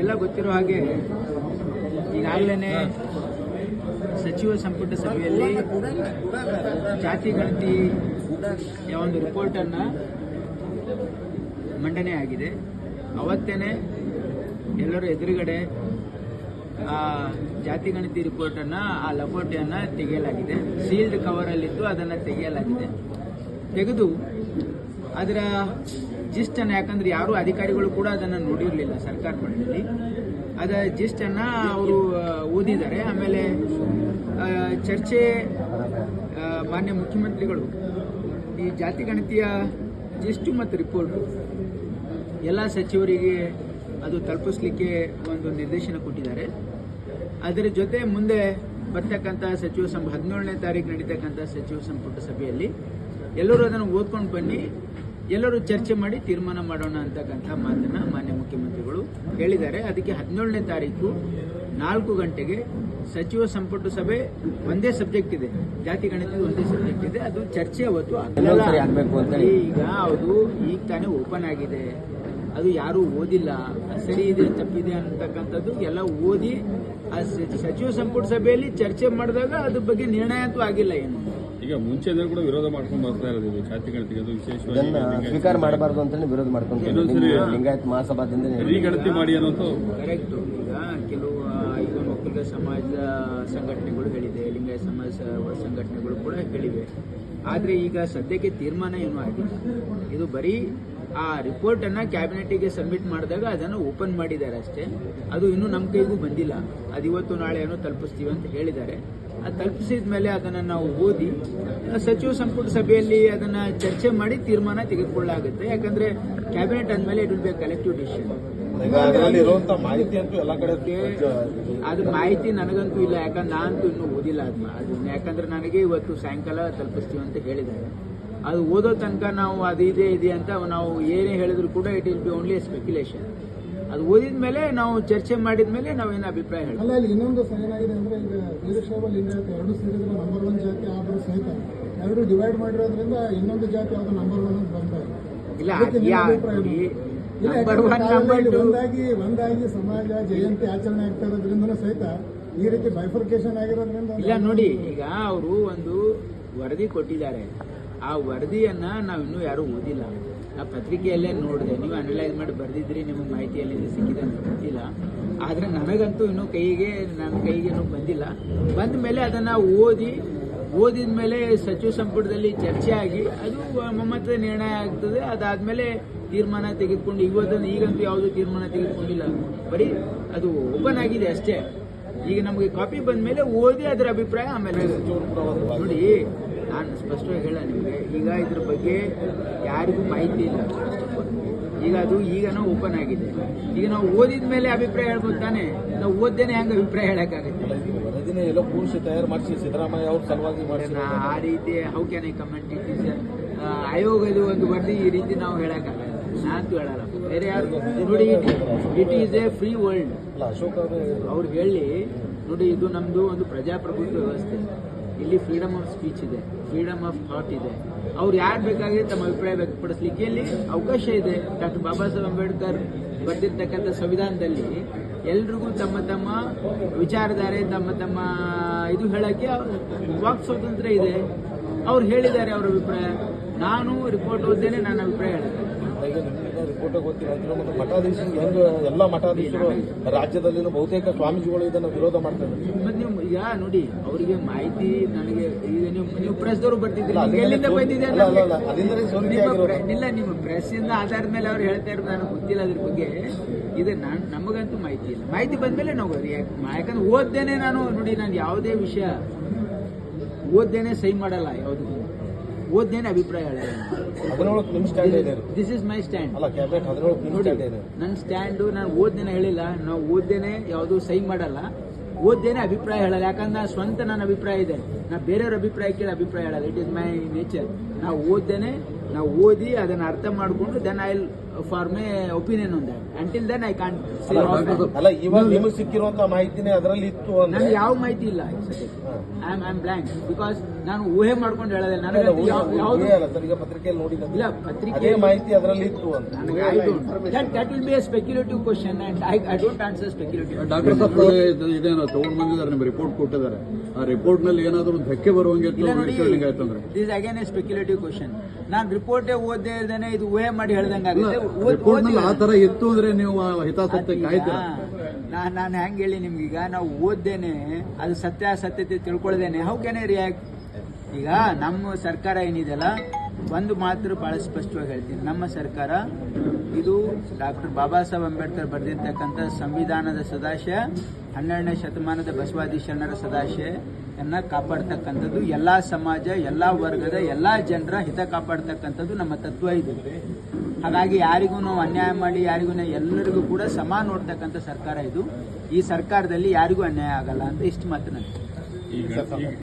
ಎಲ್ಲ ಗೊತ್ತಿರೋ ಹಾಗೆ ಈಗಾಗಲೇ ಸಚಿವ ಸಂಪುಟ ಸಭೆಯಲ್ಲಿ ಜಾತಿ, ಗಣತಿ ಒಂದು ರಿಪೋರ್ಟನ್ನು ಮಂಡನೆ ಆಗಿದೆ. ಅವತ್ತೇನೆ ಎಲ್ಲರೂ ಎದುರುಗಡೆ ಆ ಜಾತಿ, ಗಣತಿ ರಿಪೋರ್ಟನ್ನು, ಆ ಲಕೋಟೆಯನ್ನು ತೆಗೆಯಲಾಗಿದೆ. ಸೀಲ್ಡ್ ಕವರಲ್ಲಿದ್ದು ಅದನ್ನು ತೆಗೆಯಲಾಗಿದೆ. ತೆಗೆದು ಅದರ ಜಿಸ್ಟನ್ನು ಯಾಕಂದ್ರೆ ಯಾರು ಅಧಿಕಾರಿಗಳು ಕೂಡ ಅದನ್ನು ನೋಡಿರಲಿಲ್ಲ ಸರ್ಕಾರ ಮಟ್ಟದಲ್ಲಿ ಅದರ ಜಿಸ್ಟನ್ನು ಅವರು ಓದಿದ್ದಾರೆ. ಆಮೇಲೆ ಚರ್ಚೆ ಮಾನ್ಯ ಮುಖ್ಯಮಂತ್ರಿಗಳು, ಈ ಜಾತಿ ಗಣತಿಯ ಜಿಸ್ಟು ಮತ್ತು ರಿಪೋರ್ಟ್, ಎಲ್ಲ ಸಚಿವರಿಗೆ ಅದು ತಲುಪಿಸ್ಲಿಕ್ಕೆ ಒಂದು ನಿರ್ದೇಶನ ಕೊಟ್ಟಿದ್ದಾರೆ. ಅದರ ಜೊತೆ ಮುಂದೆ ಬರ್ತಕ್ಕಂಥ ಸಚಿವ ಸಂಪು ಹದಿನೇಳನೇ ತಾರೀಕು ನಡೀತಕ್ಕಂಥ ಸಚಿವ ಸಂಪುಟ ಸಭೆಯಲ್ಲಿ ಎಲ್ಲರೂ ಅದನ್ನು ಓದ್ಕೊಂಡು ಬನ್ನಿ. ಎಲ್ಲರೂ ಚರ್ಚೆ ಮಾಡಿ ತೀರ್ಮಾನ ಮಾಡೋಣ ಅಂತಕ್ಕಂಥ ಮಾತನ್ನ ಮಾನ್ಯ ಮುಖ್ಯಮಂತ್ರಿಗಳು ಹೇಳಿದ್ದಾರೆ. ಅದಕ್ಕೆ ಹದಿನೇಳನೇ ತಾರೀಕು ನಾಲ್ಕು ಗಂಟೆಗೆ ಸಚಿವ ಸಂಪುಟ ಸಭೆ ಒಂದೇ ಸಬ್ಜೆಕ್ಟ್ ಇದೆ. ಜಾತಿ ಗಣತಿ ಒಂದೇ ಸಬ್ಜೆಕ್ಟ್ ಇದೆ. ಅದು ಚರ್ಚೆ ಅವತ್ತು. ಈಗ ಅದು ಈಗ ತಾನೇ ಓಪನ್ ಆಗಿದೆ. ಅದು ಯಾರು ಓದಿಲ್ಲ. ಸರಿ ಇದೆ ತಪ್ಪಿದೆ ಅಂತಕ್ಕಂಥದ್ದು ಎಲ್ಲ ಓದಿ ಆ ಸಚಿವ ಸಂಪುಟ ಸಭೆಯಲ್ಲಿ ಚರ್ಚೆ ಮಾಡಿದಾಗ ಅದ್ರ ಬಗ್ಗೆ ನಿರ್ಣಯ ಅಂತೂ ಆಗಿಲ್ಲ ಏನು. ಈಗ ಮುಂಚೆ ಕೂಡ ವಿರೋಧ ಮಾಡ್ಕೊಂಡು ಬರ್ತಾ ಇರೋದು ಈ ಜಾತಿ ಗಣತಿಗೆ ಅದು ವಿಶೇಷವಾಗಿ ಇದನ್ನ ಸ್ವೀಕಾರ ಮಾಡಬಾರ್ದು ಅಂತ ವಿರೋಧ ಮಾಡ್ಕೊಂಡು ಲಿಂಗಾಯತ್ ಮಹಾಸಭಾದಿಂದ ರೀಗಣತಿ ಮಾಡಿ ಅನ್ನೋದು ಕರೆಕ್ಟ್. ಈಗ ಕೆಲವು ಈಗ ಒಕ್ಕಲಿಗ ಸಮಾಜ ಸಂಘಟನೆಗಳು ಹೇಳಿದೆ ಲಿಂಗಾಯತ ಸಮಾಜ ಸಂಘಟನೆಗಳು ಕೂಡ ಹೇಳಿವೆ. ಆದರೆ ಈಗ ಸದ್ಯಕ್ಕೆ ತೀರ್ಮಾನ ಏನು ಆಗಿಲ್ಲ. ಇದು ಬರೀ ಆ ರಿಪೋರ್ಟ್ ಅನ್ನ ಕ್ಯಾಬಿನೆಟ್ಗೆ ಸಬ್ಮಿಟ್ ಮಾಡಿದಾಗ ಅದನ್ನು ಓಪನ್ ಮಾಡಿದ್ದಾರೆ ಅಷ್ಟೇ. ಅದು ಇನ್ನೂ ನಮ್ಮ ಕೈಗೂ ಬಂದಿಲ್ಲ. ಅದು ಇವತ್ತು ನಾಳೆ ಏನೋ ತಲುಪಿಸ್ತೀವಿ ಅಂತ ಹೇಳಿದ್ದಾರೆ. ಅದು ತಲುಪಿಸಿದ ಮೇಲೆ ಅದನ್ನು ನಾವು ಓದಿ ಸಚಿವ ಸಂಪುಟ ಸಭೆಯಲ್ಲಿ ಅದನ್ನ ಚರ್ಚೆ ಮಾಡಿ ತೀರ್ಮಾನ ತೆಗೆದುಕೊಳ್ಳಾಗುತ್ತೆ ಯಾಕಂದ್ರೆ ಕ್ಯಾಬಿನೆಟ್ ಅಂದಮೇಲೆ it will be collective decision ಅದು ಮಾಹಿತಿ ನನಗಂತೂ ಇಲ್ಲ ಯಾಕಂದ್ರೆ ನಾನಂತೂ ಇನ್ನೂ ಓದಿಲ್ಲ ಅದನ್ನ ಅದನ್ನ ಯಾಕಂದ್ರೆ ನನಗೆ ಇವತ್ತು ಸಾಯಂಕಾಲ ತಲುಪಿಸ್ತೀವಿ ಅಂತ ಹೇಳಿದ್ದಾರೆ. ಅದು ಓದೋ ತನಕ ನಾವು ಅದು ಇದೆ ಇದೆ ಅಂತ ನಾವು ಏನೇ ಹೇಳಿದ್ರು ಕೂಡ it will be only speculation ಅದು ಓದಿದ ಮೇಲೆ ನಾವು ಚರ್ಚೆ ಮಾಡಿದ ಮೇಲೆ ನಾವೇನು ಅಭಿಪ್ರಾಯ ಹೇಳಿ ಅಲ್ಲ ಇಲ್ಲಿ ಇನ್ನೊಂದು ಸೈನ್ ಆಗಿದೆ ಅಂದ್ರೆ ಈಗ ವೀರಶೈವ ಲಿಂಗಾಯತ ಎರಡು ಸೇರಿದ್ರೆ ನಂಬರ್ ಒನ್ ಜಾತಿ ಆದರೂ ಸಹಿತ ಎರಡು ಡಿವೈಡ್ ಮಾಡಿರೋದ್ರಿಂದ ಇನ್ನೊಂದು ಜಾತಿ ಅದು ನಂಬರ್ ಒನ್ ಅಂತ ಬಂದ ಇಲ್ಲ ನಂಬರ್ ಒನ್ ನಂಬರ್ ಟು ಒಂದಾಗಿ ಒಂದಾಗಿ ಸಮಾಜ ಜಯಂತಿ ಆಚರಣೆ ಆಗ್ತಾ ಇರೋದ್ರಿಂದ ಸಹಿತ ಈ ರೀತಿ ಬೈಫರ್ಕೇಶನ್ ಆಗಿರೋದ್ರಿಂದ ಇಲ್ಲ ನೋಡಿ ಈಗ ಅವರು ಒಂದು ವರದಿ ಕೊಟ್ಟಿದ್ದಾರೆ. ಆ ವರದಿಯನ್ನ ನಾವು ಯಾರು ಯಾರೂ ಓದಿಲ್ಲ. ಆ ಪತ್ರಿಕೆಯಲ್ಲೇ ನೋಡಿದೆ. ನೀವು ಅನಲೈಸ್ ಮಾಡಿ ಬರೆದಿದ್ರಿ, ನಿಮಗೆ ಮಾಹಿತಿ ಎಲ್ಲಿಂದ ಸಿಕ್ಕಿದೆ ಅಂತ ಗೊತ್ತಿಲ್ಲ. ಆದರೆ ನನಗಂತೂ ಇನ್ನೂ ಕೈಗೆ, ನನ್ನ ಕೈಗೆ ಇನ್ನೂ ಬಂದಿಲ್ಲ. ಬಂದ ಮೇಲೆ ಅದನ್ನು ಓದಿ, ಓದಿದ ಮೇಲೆ ಸಚಿವ ಸಂಪುಟದಲ್ಲಿ ಚರ್ಚೆ ಆಗಿ, ಅದು ಒಮ್ಮತದ ನಿರ್ಣಯ ಆಗ್ತದೆ. ಅದಾದಮೇಲೆ ತೀರ್ಮಾನ ತೆಗೆದುಕೊಂಡು ಇವತ್ತೊಂದು ಈಗಂತೂ ಯಾವುದೂ ತೀರ್ಮಾನ ತೆಗೆದುಕೊಂಡಿಲ್ಲ. ಬರೀ ಅದು ಓಪನ್ ಆಗಿದೆ ಅಷ್ಟೇ. ಈಗ ನಮಗೆ ಕಾಪಿ ಬಂದ ಮೇಲೆ ಓದಿ ಅದರ ಅಭಿಪ್ರಾಯ ಆಮೇಲೆ ನೋಡಿ ನಾನು ಸ್ಪಷ್ಟವಾಗಿ ಹೇಳ ನಿಮಗೆ. ಈಗ ಇದ್ರ ಬಗ್ಗೆ ಯಾರಿಗೂ ಮಾಹಿತಿ ಇಲ್ಲ. ಫಸ್ಟ್ ಆಫ್ ಆಲ್ ಈಗ ಅದು ಈಗನೂ ಓಪನ್ ಆಗಿದೆ. ಈಗ ನಾವು ಓದಿದ ಮೇಲೆ ಅಭಿಪ್ರಾಯ ಹೇಳ್ಬೋದು ತಾನೆ? ನಾವು ಓದ್ದೇನೆ ಹೆಂಗೆ ಅಭಿಪ್ರಾಯ ಹೇಳಕ್ಕಾಗುತ್ತೆ. ವರದಿನ ಎಲ್ಲ ಕೂರಿಸಿ ತಯಾರು ಮಾಡಿಸಿ ಸಿದ್ದರಾಮಯ್ಯ ಅವ್ರ ಸಲುವಾಗಿ ಮಾಡಿಸಿ ಆ ರೀತಿ how can I comment it is ಆಯೋಗದ ಒಂದು ವರದಿ ಈ ರೀತಿ ನಾವು ಹೇಳಕಾಗಲ್ಲ ನಾನು ಹೇಳಲ್ಲ. ಬೇರೆ ಯಾರು ನೋಡಿ it is a free world Ashok ಅವರು ಅವ್ರು ಹೇಳಿ ನೋಡಿ ಇದು ನಮ್ಮದು ಒಂದು ಪ್ರಜಾಪ್ರಭುತ್ವ ವ್ಯವಸ್ಥೆ. ಇಲ್ಲಿ ಫ್ರೀಡಮ್ ಆಫ್ ಸ್ಪೀಚ್ ಇದೆ ಫ್ರೀಡಮ್ ಆಫ್ ಥಾಟ್ ಇದೆ. ಅವ್ರು ಯಾರು ಬೇಕಾಗಿದೆ ತಮ್ಮ ಅಭಿಪ್ರಾಯ ವ್ಯಕ್ತಪಡಿಸ್ಲಿಕ್ಕೆ ಇಲ್ಲಿ ಅವಕಾಶ ಇದೆ. ಡಾಕ್ಟರ್ ಬಾಬಾ ಸಾಹೇಬ್ ಅಂಬೇಡ್ಕರ್ ಬರೆದಿರ್ತಕ್ಕಂಥ ಸಂವಿಧಾನದಲ್ಲಿ ಎಲ್ರಿಗೂ ತಮ್ಮ ತಮ್ಮ ವಿಚಾರಧಾರೆ, ತಮ್ಮ ತಮ್ಮ ಇದು ಹೇಳಕ್ಕೆ ವಾಕ್ ಸ್ವಾತಂತ್ರ್ಯ ಇದೆ. ಅವ್ರು ಹೇಳಿದ್ದಾರೆ ಅವ್ರ ಅಭಿಪ್ರಾಯ. ನಾನು ರಿಪೋರ್ಟ್ ಓದ್ದೇನೆ ನನ್ನ ಅಭಿಪ್ರಾಯ ಹೇಳುತ್ತೆ. ಈಗ ನಿಮ್ಮಿಂದ ರಿಪೋರ್ಟ್ ಗೊತ್ತಿಲ್ಲ. ಮತ್ತೆ ಮಠಾಧೀಶರು ಹೆಂಗ್ ಎಲ್ಲ ಮಠಾಧೀಶರು ರಾಜ್ಯದಲ್ಲಿನ ಬಹುತೇಕ ಸ್ವಾಮೀಜಿಗಳು ಇದನ್ನ ವಿರೋಧ ಮಾಡ್ತಾರೆ ಮತ್ತೆ ನೀವು ಯಾ ನೋಡಿ ಅವರಿಗೆ ಮಾಹಿತಿ ನನಗೆ ಈಗ ನೀವು ನೀವು ಪ್ರೆಸ್ದವರು ಬರ್ತಿದ್ದಿಲ್ಲ ಎಲ್ಲಿಂದ ಬಂದಿದೆ ಅಲ್ಲ, ಅಲ್ಲ, ಅಲ್ಲ, ಅಲ್ಲಿಂದಲೇ ಸೋರಿಕೆ ಆಗಿರೋದು. ಇಲ್ಲ ನಿಮ್ಮ ಪ್ರೆಸ್ ಇಂದ ಆಧಾರದ ಮೇಲೆ ಅವ್ರು ಹೇಳ್ತಾ ಇರೋದು ನನಗೆ ಗೊತ್ತಿಲ್ಲ ಅದ್ರ ಬಗ್ಗೆ. ಇದು ನಾನು ನಮಗಂತೂ ಮಾಹಿತಿ ಇಲ್ಲ. ಮಾಹಿತಿ ಬಂದ್ಮೇಲೆ ನಾವು ಯಾಕಂದ್ರೆ ಓದ್ದೇನೆ ನಾನು ನೋಡಿ ನಾನು ಯಾವುದೇ ವಿಷಯ ಓದ್ದೇನೆ ಸಹಿ ಮಾಡಲ್ಲ ಯಾವುದಕ್ಕೂ ಓದ್ದೇನೆ ಅಭಿಪ್ರಾಯ ಹೇಳಲ್ಲ ಹದಿನೇಳಕ್ಕೆ ನಿಮ್ ಸ್ಟ್ಯಾಂಡ್ ಇದೆ ದಿಸ್ ಇಸ್ ಮೈ ಸ್ಟ್ಯಾಂಡ್ ಅಲ್ಲ ಕ್ಯಾಬಿನೆಟ್ ಹದಿನೇಳಕ್ಕೆ ನಿಮ್ ನೋಡಿ ಸ್ಟ್ಯಾಂಡ್ ಇದೆ ನನ್ನ ಸ್ಟ್ಯಾಂಡು ನಾನು ಓದ್ದೇನೆ ಹೇಳಿಲ್ಲ. ನಾವು ಓದ್ದೇನೆ ಯಾವುದು ಸಹಿ ಮಾಡಲ್ಲ. ಓದ್ದೇನೆ ಅಭಿಪ್ರಾಯ ಹೇಳಲ್ಲ. ಯಾಕಂದ್ರೆ ನಾನು ಸ್ವಂತ ನನ್ನ ಅಭಿಪ್ರಾಯ ಇದೆ. ನಾ ಬೇರೆಯವ್ರ ಅಭಿಪ್ರಾಯ ಕೇಳಿ ಅಭಿಪ್ರಾಯ ಹೇಳಲ್ಲ. ಇಟ್ ಇಸ್ ಮೈ ನೇಚರ್ ನಾವು ಓದ್ದೇನೆ ನಾವು ಓದಿ ಅದನ್ನ ಅರ್ಥ ಮಾಡಿಕೊಂಡು then I form a opinion on until then I can't. ಅಲ್ಲ, ಇವಾಗ ನಿಮಗೆ ಸಿಕ್ಕಿರುವಂತ ಮಾಹಿತಿನೇ ಅದರಲ್ಲಿ ಇತ್ತು ಅಂದ್ರೆ ನನಗೆ ಯಾವ ಮಾಹಿತಿ ಇಲ್ಲ ಐ ಆಮ್ ಬ್ಲಾಂಕ್ ಬಿಕಾಸ್ ನಾನು ಊಹೆ ಮಾಡ್ಕೊಂಡು ಹೇಳೋದಿಲ್ಲ ನನಗೆ ಯಾವುದು ಈಗ ಪತ್ರಿಕೆಯಲ್ಲಿ ನೋಡಿದ ಇಲ್ಲ ಪತ್ರಿಕೆ ಮಾಹಿತಿ ಅದರಲ್ಲಿ ಇತ್ತು ಅಂತ. ನನಗೆ I don't that that will be a speculative question and I I don't answer speculative doctor Saheb ಇದು- ಇದೇನೋ ತಗೊಂಡು ಬಂದಿದ್ದಾರೆ ನಿಮ್ಗೆ ರಿಪೋರ್ಟ್ ಕೊಟ್ಟಿದ್ದಾರೆ. ಆ ರಿಪೋರ್ಟ್ನಲ್ಲಿ ಏನಾದರೂ ಧಕ್ಕೆ ಬರುವಂಗೆ ಇತ್ತು, ಇಲ್ಲ ನೋಡಿ ವಿಷಯ ಆಯ್ತಂದ್ರೆ? This again a speculative question ನಾನು ರಿಪೋರ್ಟೇ ಓದ್ದೇ ಇದ್ದೇನೆ ಇದು ಊಹೆ ಮಾಡಿ ಹೇಳ್ದಂಗೆ ಆ ತರ ಇತ್ತು ಅಂದ್ರೆ ನೀವು ಹಿತಾಸಕ್ತಿ ನಾ ನಾನು ಹೆಂಗೆ ಹೇಳಿ ನಿಮ್ಗೀಗ ನಾವು ಓದ್ದೇನೆ ಅದು ಸತ್ಯ ಸತ್ಯತೆ ತಿಳ್ಕೊಳ್ದೇನೆ ಹೌ ಐ ರಿಯಾಕ್ಟ್ ಈಗ ನಮ್ಮ ಸರ್ಕಾರ ಏನಿದೆಯಲ್ಲ ಒಂದು ಮಾತ್ರ ಬಹಳ ಸ್ಪಷ್ಟವಾಗಿ ಹೇಳ್ತೀನಿ. ನಮ್ಮ ಸರ್ಕಾರ ಇದು ಡಾಕ್ಟರ್ ಬಾಬಾ ಸಾಹೇಬ್ ಅಂಬೇಡ್ಕರ್ ಬರೆದಿರ್ತಕ್ಕಂಥ ಸಂವಿಧಾನದ ಸದಾಶಯ, ಹನ್ನೆರಡನೇ ಶತಮಾನದ ಬಸವಾದಿ ಶರಣರ ಸದಾಶಯನ್ನ ಕಾಪಾಡ್ತಕ್ಕಂಥದ್ದು. ಎಲ್ಲ ಸಮಾಜ, ಎಲ್ಲ ವರ್ಗದ, ಎಲ್ಲ ಜನರ ಹಿತ ಕಾಪಾಡ್ತಕ್ಕಂಥದ್ದು ನಮ್ಮ ತತ್ವ ಇದು. ಹಾಗಾಗಿ ಯಾರಿಗೂ ಅನ್ಯಾಯ ಮಾಡಿ, ಯಾರಿಗೂ ಎಲ್ಲರಿಗೂ ಕೂಡ ಸಮ ನೋಡ್ತಕ್ಕಂಥ ಸರ್ಕಾರ ಇದು. ಈ ಸರ್ಕಾರದಲ್ಲಿ ಯಾರಿಗೂ ಅನ್ಯಾಯ ಆಗಲ್ಲ ಅಂತ ಇಷ್ಟು ಮಾತು ನನಗೆ ಈಗ ಈಗ